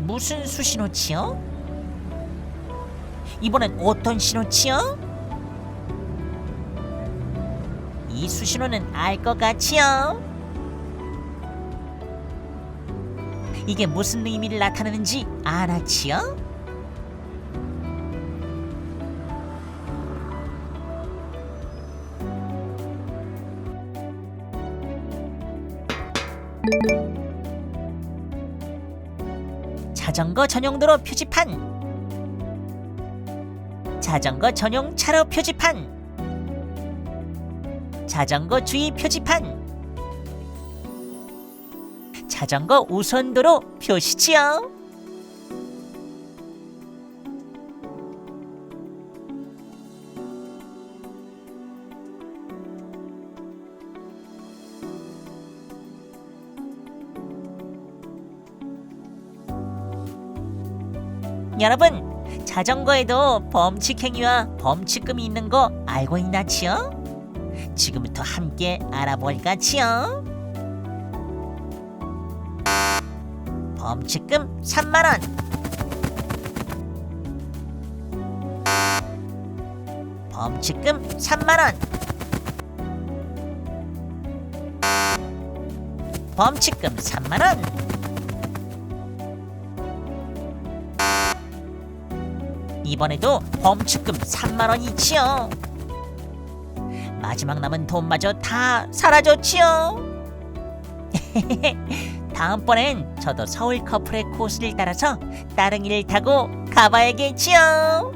무슨 수신호치요? 이번엔 어떤 신호치요? 이 수신호는 알 것 같지요? 이게 무슨 의미를 나타내는지 알았지요? 자전거 전용도로 표지판. 자전거 전용 차로 표지판. 자전거 주의 표지판. 자전거 우선도로 표시지요 여러분 자전거에도 범칙 행위와 범칙금이 있는 거 알고 있나치요? 지금부터 함께 알아볼까치요? 범칙금 3만 원. 범칙금 3만 원. 범칙금 3만 원. 이번에도 범칙금 3만 원이지요. 마지막 남은 돈마저 다 사라졌지요. 다음번엔 저도 서울 커플의 코스를 따라서 따릉이를 타고 가봐야겠지요.